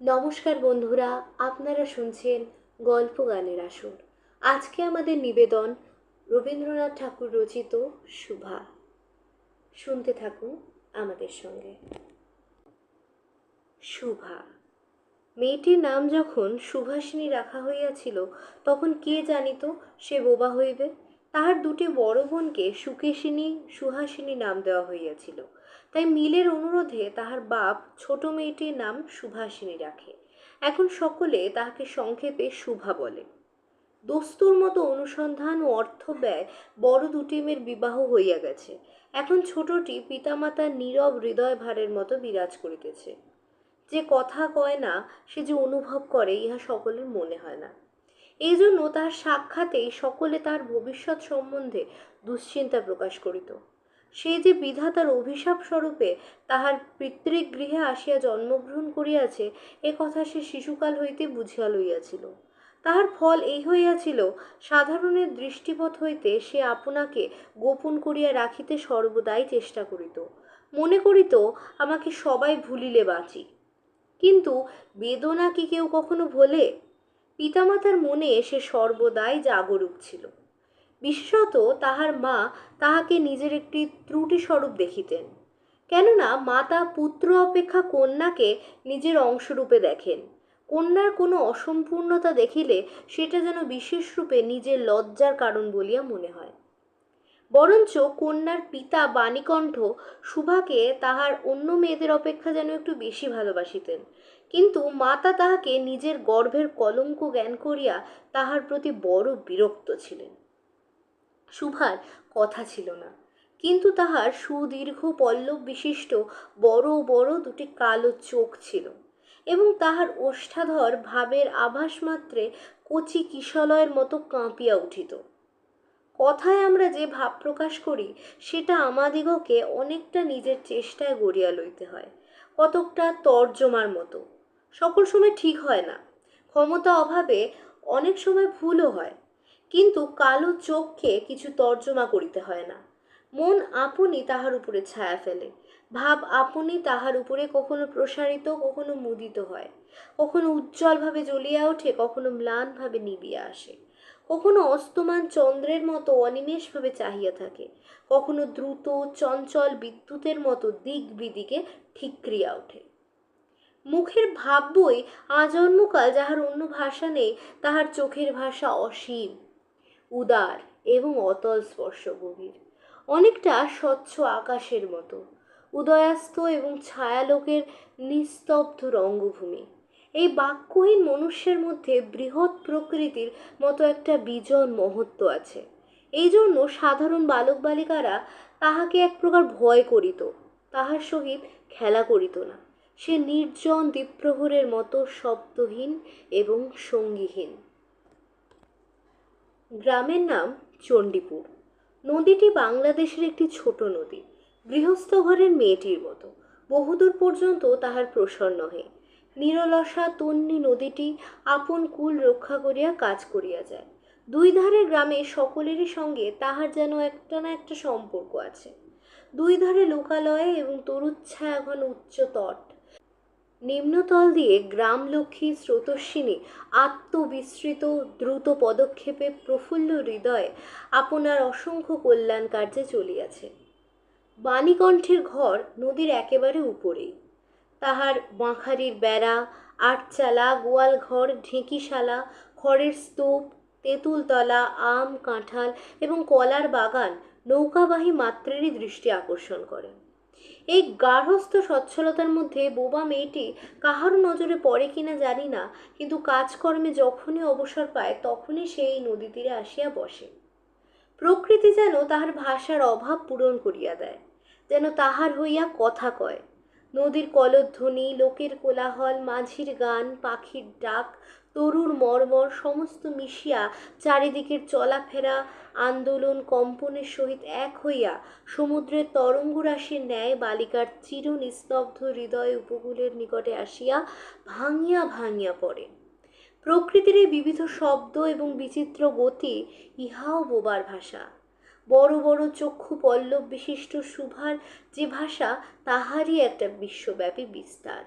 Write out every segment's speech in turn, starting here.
নমস্কার বন্ধুরা, আপনারা শুনছেন গল্প গানের আসর। আজকে আমাদের নিবেদন রবীন্দ্রনাথ ঠাকুর রচিত শুভা শুনতে থাকুন আমাদের সঙ্গে। শুভা মেয়েটির নাম যখন সুভাষিনী রাখা হইয়াছিল, তখন কে জানিত সে বোবা হইবে? তাহার দুটি বড় বোনকে সুকেশিনী, সুহাসিনী নাম দেওয়া হইয়াছিল। তাই মিলের অনুরোধে তাহার বাপ ছোট মেয়েটির নাম সুভাষিনী রাখে। এখন সকলে তাহাকে সংক্ষেপে শুভা বলে। দস্তুর মতো অনুসন্ধান ও অর্থ ব্যয় বড় দুটি মেয়ের বিবাহ হইয়া গেছে। এখন ছোটটি পিতামাতার নীরব হৃদয় ভারের মতো বিরাজ করিতেছে। যে কথা কয় না, সে যে অনুভব করে, ইহা সকলের মনে হয় না। এই জন্য তার সাক্ষাতেই সকলে তার ভবিষ্যৎ সম্বন্ধে দুশ্চিন্তা প্রকাশ করিত। সে যে বিধাতার অভিশাপ স্বরূপে তাহার পিতৃগৃহে আসিয়া জন্মগ্রহণ করিয়াছে, এ কথা সে শিশুকাল হইতে বুঝিয়া লইয়াছিল। তাহার ফল এই হইয়াছিল, সাধারণের দৃষ্টিপথ হইতে সে আপনাকে গোপন করিয়া রাখিতে সর্বদাই চেষ্টা করিত। মনে করিত, আমাকে সবাই ভুলিলে বাঁচি। কিন্তু বেদনা কি কেউ কখনো ভোলে? পিতামাতার মনে সে সর্বদাই জাগরুক ছিল। বিশেষত তাহার মা তাহাকে নিজের একটি ত্রুটি স্বরূপ দেখিতেন। কেননা মাতা পুত্র অপেক্ষা কন্যাকে নিজের অংশরূপে দেখেন। কন্যার কোনো অসম্পূর্ণতা দেখিলে সেটা যেন বিশেষরূপে নিজের লজ্জার কারণ বলিয়া মনে হয়। বরঞ্চ কন্যার পিতা বাণীকণ্ঠ সুভাকে তাহার অন্য মেয়েদের অপেক্ষা যেন একটু বেশি ভালোবাসিতেন। কিন্তু মাতা তাহাকে নিজের গর্ভের কলঙ্ক জ্ঞান করিয়া তাহার প্রতি বড় বিরক্ত ছিলেন। সুভার কথা ছিল না। কিন্তু তাহার সুদীর্ঘ পল্লব বিশিষ্ট বড় বড় দুটি কালো চোখ ছিল এবং তাহার ওষ্ঠাধর ভাবের আভাস মাত্রে কচি কিশলয়ের মতো কাঁপিয়া উঠিত। কথায় আমরা যে ভাব প্রকাশ করি, সেটা আমাদিগকে অনেকটা নিজের চেষ্টায় গড়িয়া লইতে হয়, কতকটা তর্জমার মতো। সকল সময় ঠিক হয় না। ক্ষমতা অভাবে অনেক সময় ভুলও হয়। কিন্তু কালো চোখকে কিছু তর্জমা করিতে হয় না। মন আপনি তাহার উপরে ছায়া ফেলে। ভাব আপনি তাহার উপরে কখনো প্রসারিত, কখনো মুদিত হয়। কখনো উজ্জ্বলভাবে জ্বলিয়া ওঠে, কখনো ম্লানভাবে নিবিয়া আসে। কখনো অস্তমান চন্দ্রের মতো অনিমেষভাবে চাহিয়া থাকে। কখনো দ্রুত, চঞ্চল বিদ্যুতের মতো দিক বিদিকে ঠিকরিয়া ওঠে। মুখের ভাব বই আজন্মকাল যাহার অন্য ভাষা নেই, তাহার চোখের ভাষা অসীম। উদার এবং অতল স্পর্শ গভীর অনেকটা স্বচ্ছ আকাশের মতো, উদয়াস্ত এবং ছায়ালোকের নিস্তব্ধ রঙ্গভূমি। এই বাক্যহীন মনুষ্যের মধ্যে বৃহৎ প্রকৃতির মতো একটা বিজন মহত্ব আছে। এই জন্য সাধারণ বালক বালিকারা তাহাকে এক প্রকার ভয় করিত, তাহার সহিত খেলা করিত না। সে নির্জন দ্বীপ্রহরের মতো শব্দহীন এবং সঙ্গীহীন। গ্রামের নাম চণ্ডীপুর। নদীটি বাংলাদেশের একটি ছোট নদী। গৃহস্থ ঘরের মেয়েটির মতো। বহুদূর পর্যন্ত তাহার প্রসর নহে নিরলসা তন্নি নদীটি আপন কুল রক্ষা করিয়া কাজ করিয়া যায়। দুই ধারে গ্রামে সকলেরই সঙ্গে তাহার যেন একটা না একটা সম্পর্ক আছে। দুই ধারে লোকালয়ে এবং তরুচ্ছায়া ঘন উচ্চ তট নিম্নতল দিয়ে গ্রামলক্ষ্মী স্রোতস্বিনী আত্মবিস্মৃত দ্রুত পদক্ষেপে প্রফুল্ল হৃদয়ে আপনার অসংখ্য কল্যাণ কার্যে চলিয়াছে। বাণীকণ্ঠের ঘর নদীর একেবারে উপরেই। তাহার বাঁখারির বেড়া, আটচালা গোয়াল ঘর ঢেঁকিশালা, খড়ের স্তূপ, তেঁতুলতলা, আম, কাঁঠাল এবং কলার বাগান নৌকাবাহী মাত্রেরই দৃষ্টি আকর্ষণ করে। এই গার্হস্থ সচ্ছলতার মধ্যে বোবা মেয়েটি কাহার নজরে পড়ে কিনা জানি না, কিন্তু কাজকর্মে যখনই অবসর পায়, তখনই সে এই নদী তীরে আসিয়া বসে। প্রকৃতি যেন তাহার ভাষার অভাব পূরণ করিয়া দেয়, যেন তাহার হইয়া কথা কয়। নদীর কলধ্বনি, লোকের কোলাহল, মাঝির গান, পাখির ডাক তরুর মর্মর সমস্ত মিশিয়া চারিদিকের চলাফেরা, আন্দোলন, কম্পনের সহিত এক হইয়া সমুদ্রের তরঙ্গরাশির ন্যায় বালিকার চির নিস্তব্ধ হৃদয় উপকূলের নিকটে আসিয়া ভাঙিয়া ভাঙিয়া পড়ে। প্রকৃতির এই বিবিধ শব্দ এবং বিচিত্র গতি ইহাও বোবার ভাষা। বড় বড় চক্ষু পল্লব বিশিষ্ট সুভার যে ভাষা, তাহারই একটা বিশ্বব্যাপী বিস্তার।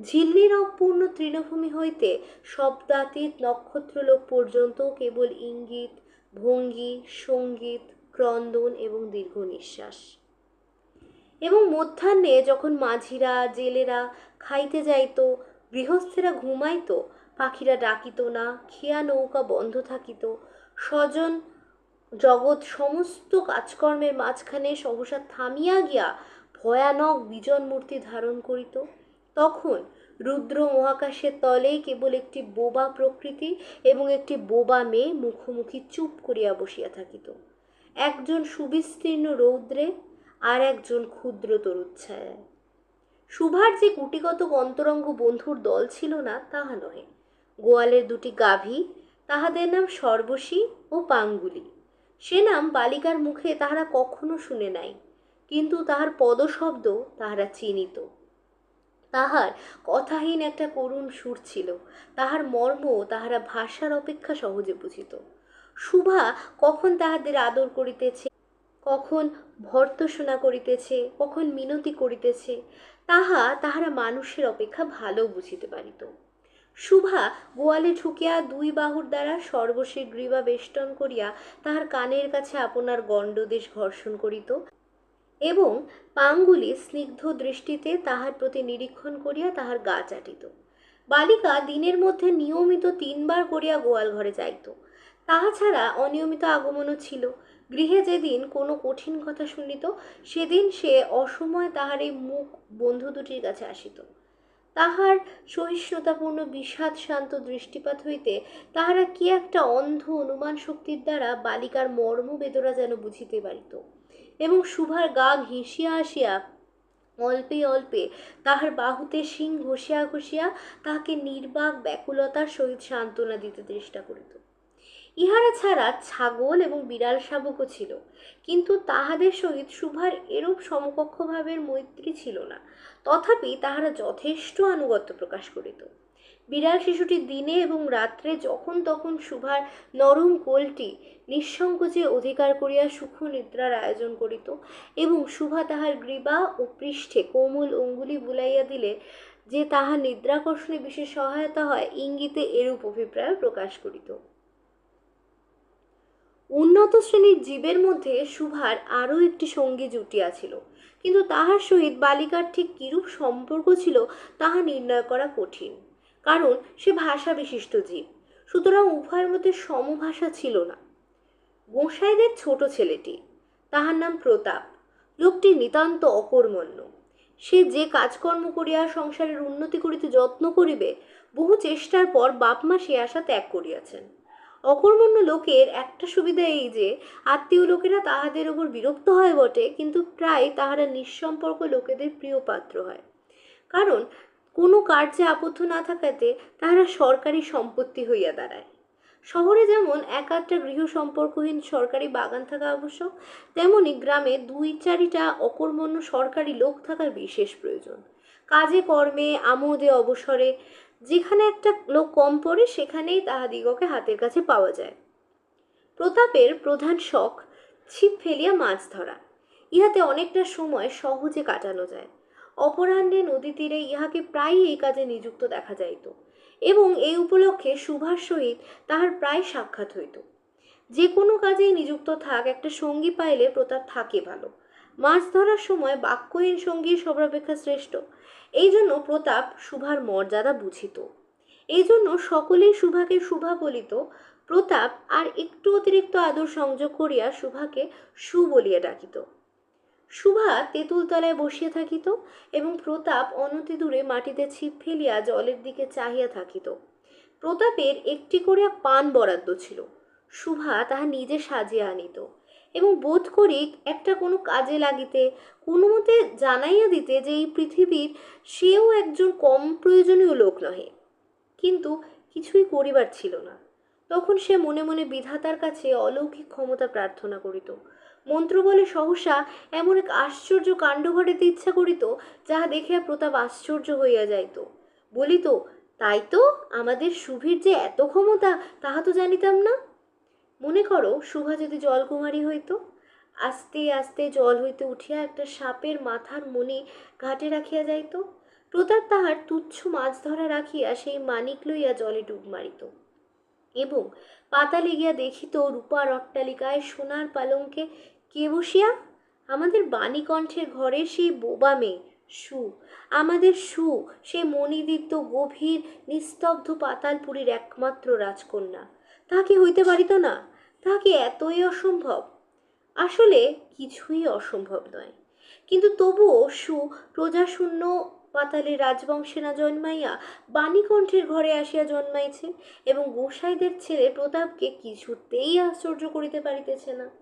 ঝিল্লির অপূর্ণ তৃণভূমি হইতে শব্দাতীত নক্ষত্রলোক পর্যন্ত কেবল ইঙ্গিত, ভঙ্গি, সংগীত, ক্রন্দন এবং দীর্ঘ নিঃশ্বাস। এবং মধ্যাহ্নে যখন মাঝিরা, জেলেরা খাইতে যাইত, গৃহস্থেরা ঘুমাইত, পাখিরা ডাকিত না, খেয়া নৌকা বন্ধ থাকিত, স্বজন জগৎ সমস্ত কাজকর্মের মাঝখানে সহসা থামিয়া গিয়া ভয়ানক বিজন মূর্তি ধারণ করিত। তখন রুদ্র মহাকাশের তলে কেবল একটি বোবা প্রকৃতি এবং একটি বোবা মেয়ে মুখোমুখি চুপ করিয়া বসিয়া থাকিত। একজন সুবিস্তীর্ণ রৌদ্রে আর একজন ক্ষুদ্র তরুচ্ছায়ায় সুভার যে গুটিগত অন্তরঙ্গ বন্ধুর দল ছিল না, তাহা নহে। গোয়ালের দুটি গাভী, তাহাদের নাম সর্বশী ও পাঙ্গুলি। সে নাম বালিকার মুখে তাহারা কখনো শুনে নাই, কিন্তু তাহার পদশব্দ তাহারা চিনিত। তাহার কথাহীন একটা করুণ সুর ছিল। তাহার মর্ম তাহারা ভাষার অপেক্ষা সহজে বুঝিত। শুভা কখন তাহাদের আদর করিতেছে, কখন ভর্তসনা করিতেছে, কখন মিনতি করিতেছে, তাহা তাহারা মানুষের অপেক্ষা ভালো বুঝিতে পারিত। শুভা গোয়ালে ঢুকিয়া দুই বাহুর দ্বারা সর্বশেষ গ্রীবা বেষ্টন করিয়া তাহার কানের কাছে আপনার গণ্ডদেশ ঘর্ষণ করিত। এবং পাঙ্গুলি স্নিগ্ধ দৃষ্টিতে তাহার প্রতি নিরীক্ষণ করিয়া তাহার গা চাটিত। বালিকা দিনের মধ্যে নিয়মিত তিনবার করিয়া গোয়াল ঘরে যাইত। তাহা ছাড়া অনিয়মিত আগমনও ছিল। গৃহে যেদিন কোনো কঠিন কথা শুনিত, সেদিন সে অসময় তাহার এই মুখ বন্ধু দুটির কাছে আসিত। তাহার সহিষ্ণুতাপূর্ণ বিষাদ শান্ত দৃষ্টিপাত হইতে তাহারা কি একটা অন্ধ অনুমান শক্তির দ্বারা বালিকার মর্ম বেদনা যেন বুঝিতে পারিত। এবং শুভার গা ঘেঁষিয়া আসিয়া অল্পে অল্পে তাহার বাহুতে শিং ঘষিয়া ঘষিয়া তাহাকে নির্বাক ব্যাকুলতার সহিত সান্ত্বনা দিতে চেষ্টা করিত। ইহারা ছাড়া ছাগল এবং বিড়াল শাবকও ছিল, কিন্তু তাহাদের সহিত শুভার এরূপ সমকক্ষভাবের মৈত্রী ছিল না, তথাপি তাহারা যথেষ্ট আনুগত্য প্রকাশ করিত। বিড়াল শিশুটি দিনে এবং রাত্রে যখন তখন শুভার নরম কোলটি নিঃসংকোচে অধিকার করিয়া সুখ নিদ্রার আয়োজন করিত এবং শুভা তাহার গ্রীবা ও পৃষ্ঠে কোমল অঙ্গুলি বুলাইয়া দিলে যে তাহার নিদ্রাকর্ষণে বিশেষ সহায়তা হয়, ইঙ্গিতে এরূপ অভিপ্রায় প্রকাশ করিত। উন্নত শ্রেণির জীবের মধ্যে শুভার আরও একটি সঙ্গী জুটিয়াছিল কিন্তু তাহার সহিত বালিকার ঠিক কিরূপ সম্পর্ক ছিল, তাহা নির্ণয় করা কঠিন। কারণ সে ভাষা বিশিষ্ট জীব। সুতরাং উভয়ের মধ্যে সমভাষা ছিল না। গোসাইদের ছোট ছেলেটি, তাহার নাম প্রতাপ, লোকটি নিতান্ত অকর্মণ্য। সে যে কাজকর্ম করিয়া সংসারের উন্নতি করিতে যত্ন করিবে, বহু চেষ্টার পর বাপমা সে আশা ত্যাগ করিয়াছেন। অকর্মণ্য লোকের একটা সুবিধা এই যে, আত্মীয় লোকেরা তাহাদের ওপর বিরক্ত হয় বটে, কিন্তু প্রায় তাহারা নিঃসম্পর্ক লোকেদের প্রিয় পাত্র হয়। কারণ কোনো কার্যে আবদ্ধ না থাকাতে তাহারা সরকারি সম্পত্তি হইয়া দাঁড়ায়। শহরে যেমন এক আধটা গৃহ সম্পর্কহীন সরকারি বাগান থাকা আবশ্যক, তেমনি গ্রামে দুই চারিটা অকর্মণ্য সরকারি লোক থাকার বিশেষ প্রয়োজন। কাজে, কর্মে, আমোদে, অবসরে যেখানে একটা লোক কম পড়ে, সেখানেই তাহাদিগকে হাতের কাছে পাওয়া যায়। প্রতাপের প্রধান শখ, ছিপ ফেলিয়া মাছ ধরা। ইহাতে অনেকটা সময় সহজে কাটানো যায়। অপরাহ্নে নদী তীরে ইহাকে প্রায়ই এই কাজে নিযুক্ত দেখা যাইত এবং এই উপলক্ষে সুভার সহিত তাহার প্রায় সাক্ষাৎ হইত। যে কোনো কাজেই নিযুক্ত থাক, একটা সঙ্গী পাইলে প্রতাপ থাকে ভালো। মাছ ধরার সময় বাক্যহীন সঙ্গী সর্বাপেক্ষা শ্রেষ্ঠ। এই জন্য প্রতাপ সুভার মর্যাদা বুঝিত। এই জন্য সকলেই সুভাকে শুভা বলিত। প্রতাপ আর একটু অতিরিক্ত আদর সংযোগ করিয়া সুভাকে সু বলিয়া ডাকিত। শুভা তেঁতুল তলায় বসিয়া থাকিত এবং প্রতাপ অনতি দূরে মাটিতে ছিপ ফেলিয়া জলের দিকে চাহিয়া থাকিত। প্রতাপের একটি করিয়া পান বরাদ্দ ছিল। সুভা তাহা নিজে সাজিয়া আনিত এবং বোধ করি একটা কোনো কাজে লাগিতে, কোনো মতে জানাইয়া দিতে যে এই পৃথিবীর সেও একজন কম প্রয়োজনীয় লোক নহে। কিন্তু কিছুই করিবার ছিল না। তখন সে মনে মনে বিধাতার কাছে অলৌকিক ক্ষমতা প্রার্থনা করিত। মন্ত্র বলে সহসা এমন এক আশ্চর্য কাণ্ড ঘটাতে ইচ্ছা করিত, যাহা দেখিয়া প্রতাপ আশ্চর্য হইয়া যাইত। বলিত, তাই তো আমাদের সুভীর যে এত ক্ষমতা, তাহা তো জানিতাম না। মনে করো শুভা যদি জলকুমারী হইত, আস্তে আস্তে জল হইতে উঠিয়া একটা সাপের মাথার মণি ঘাটে রাখিয়া যাইত। প্রতাপ তাহার তুচ্ছ মাছ ধরা রাখিয়া সেই মানিক লইয়া জলে ডুব মারিত। এবং পাতালে গিয়া দেখিত রূপার অট্টালিকায় সোনার পালঙ্কে কে বসিয়া? আমাদের বাণীকণ্ঠের ঘরে সেই বোবা মেয়ে, সু। আমাদের সু, সে মণিদিত্য গভীর, নিস্তব্ধ পাতালপুরীর একমাত্র রাজকন্যা। তাহা কি হইতে পারিত না? তাহা কি এতই অসম্ভব? আসলে কিছুই অসম্ভব নয়। কিন্তু তবুও সু প্রজাশূন্য পাতালে রাজবংশে না জন্মাইয়া বাণীকণ্ঠের ঘরে আসিয়া জন্মাইছে এবং গোসাইদের ছেলে প্রতাপকে কিছুতেই আশ্চর্য করিতে পারিতেছে না।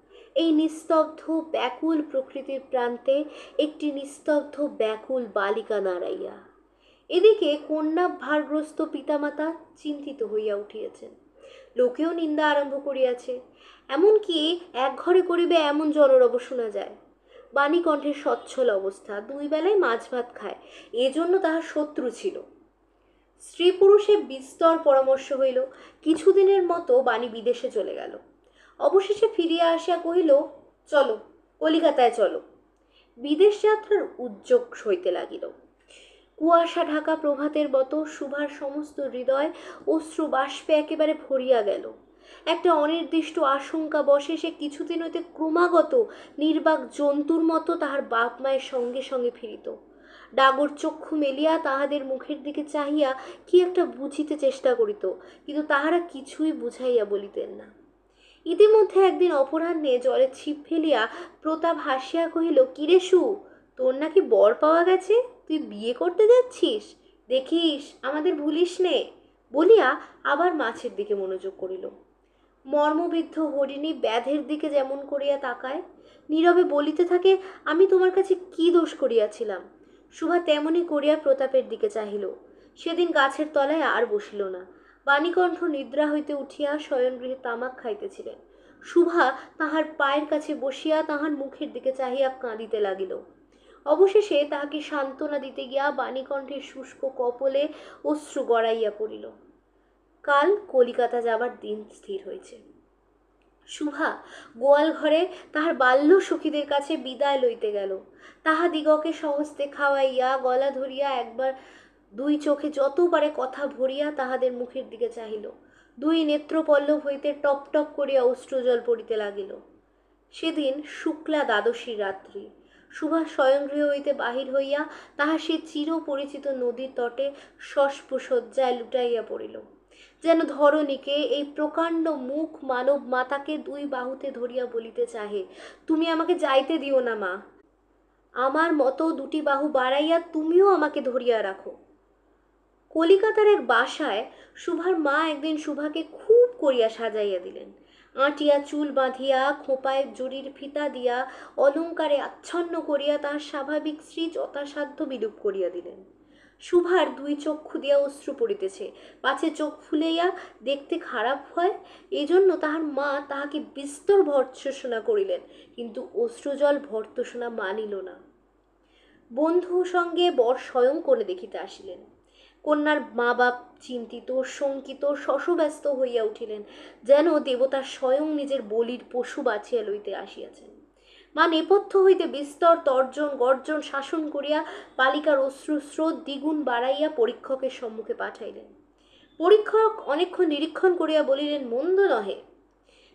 এই নিস্তব্ধ ব্যাকুল প্রকৃতির প্রান্তে একটি নিস্তব্ধ ব্যাকুল বালিকা দাঁড়াইয়া এদিকে কন্যা ভারগ্রস্ত পিতামাতা চিন্তিত হইয়া উঠিয়াছেন। লোকেও নিন্দা আরম্ভ করিয়াছে, এমনকি এক ঘরে করিবে এমন জনরব শোনা যায়। বাণী কণ্ঠের সচ্ছল অবস্থা, দুই বেলায় মাছ ভাত খায়, এজন্য তাহার শত্রু ছিল। স্ত্রী পুরুষে বিস্তর পরামর্শ হইল, কিছুদিনের মতো বাণী বিদেশে চলে গেল। অবশেষে ফিরিয়া আসিয়া কহিল, চলো, কলিকাতায় চলো। বিদেশ যাত্রার উদ্যোগ হইতে লাগিল। কুয়াশা ঢাকা প্রভাতের মতো সুভার সমস্ত হৃদয় অশ্রু বাষ্পে একেবারে ভরিয়া গেল। একটা অনির্দিষ্ট আশঙ্কা বসে, সে কিছুদিন হইতে ক্রমাগত নির্বাক জন্তুর মতো তাহার বাপ মায়ের সঙ্গে সঙ্গে ফিরিত। ডাগর চক্ষু মেলিয়া তাহাদের মুখের দিকে চাহিয়া কি একটা বুঝিতে চেষ্টা করিত, কিন্তু তাহারা কিছুই বুঝাইয়া বলিতেন না। ইতিমধ্যে একদিন অপরাহ্নে জলে ছিপ ফেলিয়া প্রতাপ হাসিয়া কহিল, কিরে সু, তোর নাকি বর পাওয়া গেছে? তুই বিয়ে করতে যাচ্ছিস? দেখিস, আমাদের ভুলিস নে। বলিয়া আবার মাছের দিকে মনোযোগ করিল। মর্মবিদ্ধ হরিণী ব্যাধের দিকে যেমন করিয়া তাকায়, নীরবে বলিতে থাকে, আমি তোমার কাছে কি দোষ করিয়াছিলাম? শুভা তেমনি করিয়া প্রতাপের দিকে চাহিল। সেদিন গাছের তলায় আর বসিল না। বাণীকণ্ঠ নিদ্রা হইতে উঠিয়া শয়নগৃহে তামাক খাইতেছিলেন। শুভা তাহার পায়ের কাছে বসিয়া তাহার মুখের দিকে চাহিয়া কাঁদিতে লাগিল। অবশেষে তাহাকে সান্ত্বনা দিতে গিয়া বাণীকণ্ঠের শুষ্ক কপলে অশ্রু গড়াইয়া পড়িল। কাল কলিকাতা যাবার দিন স্থির হয়েছে। শুভা গোয়াল ঘরে তাহার বাল্য সখীদের কাছে বিদায় লইতে গেল। তাহাদিগকে সহস্তে খাওয়াইয়া, গলা ধরিয়া একবার দুই চোখে যত পারে কথা ভরিয়া তাহাদের মুখের দিকে চাহিল, দুই নেত্রপল্লব হইতে টপ টপ করিয়া অশ্রুজল পড়িতে লাগিল। সেদিন শুক্লা দ্বাদশী রাত্রি। সুভাষ স্বয়ংগৃহ হইতে বাহির হইয়া তাহা সে চির পরিচিত নদীর তটে শস্পসজ্জায় লুটাইয়া পড়িল। যেন ধরণীকে এই প্রকাণ্ড মুখ মানব মাতাকে দুই বাহুতে ধরিয়া বলিতে চাহে, তুমি আমাকে যাইতে দিও না মা। আমার মতো দুটি বাহু বাড়াইয়া তুমিও আমাকে ধরিয়া রাখো। কলিকাতার এক বাসায় সুভার মা একদিন সুভাকে খুব করিয়া সাজাইয়া দিলেন। আঁটিয়া চুল বাঁধিয়া, খোঁপায় জরির ফিতা দিয়া, অলঙ্কারে আচ্ছন্ন করিয়া তাহার স্বাভাবিক শ্রী যথাসাধ্য বিলুপ করিয়া দিলেন। সুভার দুই চক্ষু দিয়া অশ্রু পড়িতেছে। পাছে চোখ ফুলাইয়া দেখতে খারাপ হয়, এজন্য তাহার মা তাহাকে বিস্তর ভর্ৎসনা করিলেন, কিন্তু অশ্রুজল ভর্ৎসনা মানিল না। বন্ধু সঙ্গে বর স্বয়ং করে দেখিতে আসিলেন। কন্যার মা বাপ চিন্তিত, শঙ্কিত, শশব্যস্ত হইয়া উঠিলেন, যেন দেবতা স্বয়ং নিজের বলির পশু বাছিয়া লইতে আসিয়াছেন। মা নেপথ্য হইতে বিস্তর তর্জন, গর্জন শাসন করিয়া বালিকার অশ্রু স্রোত দ্বিগুণ বাড়াইয়া পরীক্ষকের সম্মুখে পাঠাইলেন। পরীক্ষক অনেকক্ষণ নিরীক্ষণ করিয়া বলিলেন, মন্দ নহে।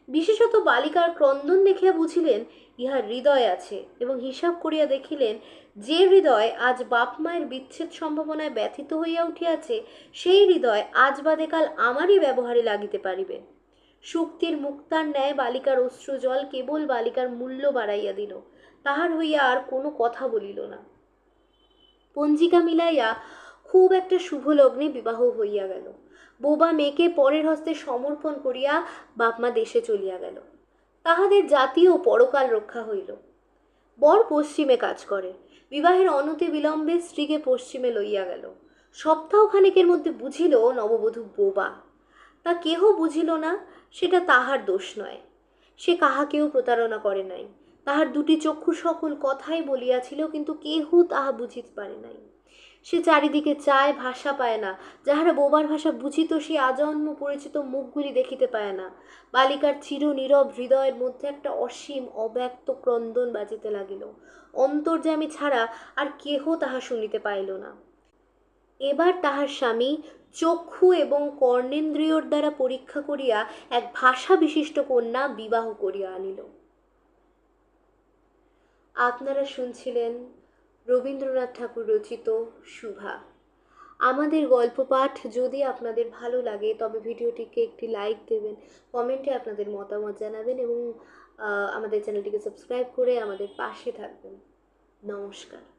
বিশেষত বালিকার ক্রন্দন দেখিয়া বুঝিলেন, ইহার হৃদয় আছে এবং হিসাব করিয়া দেখিলেন, যে হৃদয় আজ বাপ মায়ের বিচ্ছেদ সম্ভাবনায় ব্যথিত হইয়া উঠিয়াছে, সেই হৃদয় আজ বাদে কাল আমারই ব্যবহারে লাগিতে পারিবে। শক্তির মুক্তার ন্যায় বালিকার অশ্রু জল কেবল বালিকার মূল্য বাড়াইয়া দিল, তাহার হইয়া আর কোনো কথা বলিল না। পঞ্জিকা মিলাইয়া খুব একটা শুভ লগ্নে বিবাহ হইয়া গেল। বোবা মেয়েকে পরের হস্তে সমর্পণ করিয়া বাপমা দেশে চলিয়া গেল। তাহাদের জাতীয় পরকাল রক্ষা হইল। বর পশ্চিমে কাজ করে। বিবাহের অনতি বিলম্বে স্ত্রীকে পশ্চিমে লইয়া গেল। সপ্তাহখানেকের মধ্যে বুঝিল নববধূ বোবা। তা কেহ বুঝিল না, সেটা তাহার দোষ নয়। সে কাহাকেও প্রতারণা করে নাই। তাহার দুটি চক্ষু সকল কথাই বলিয়াছিল, কিন্তু কেহ তাহা বুঝিতে পারে নাই। সে চারিদিকে চায়, ভাষা পায় না। যাহারা বোবার ভাষা বুঝিত, সে আজন্ম পরিচিত মুখগুলি দেখিতে পায় না। বালিকার চির নীরব হৃদয়ের মধ্যে একটা অসীম, অব্যক্ত ক্রন্দন বাজিতে লাগিল। অন্তর্যামী ছাড়া আর কেহ তাহা শুনিতে পাইল না। এবার তাহার স্বামী চক্ষু এবং কর্ণেন্দ্রিয়র দ্বারা পরীক্ষা করিয়া এক ভাষা বিশিষ্ট কন্যা বিবাহ করিয়া আনিল। আপনারা শুনছিলেন রবীন্দ্রনাথ ঠাকুর রচিত শুভা। আমাদের গল্প পাঠ যদি আপনাদের ভালো লাগে, তবে ভিডিওটিকে একটি লাইক দেবেন, কমেন্টে আপনাদের মতামত জানাবেন এবং আমাদের চ্যানেলটিকে সাবস্ক্রাইব করে আমাদের পাশে থাকবেন। নমস্কার।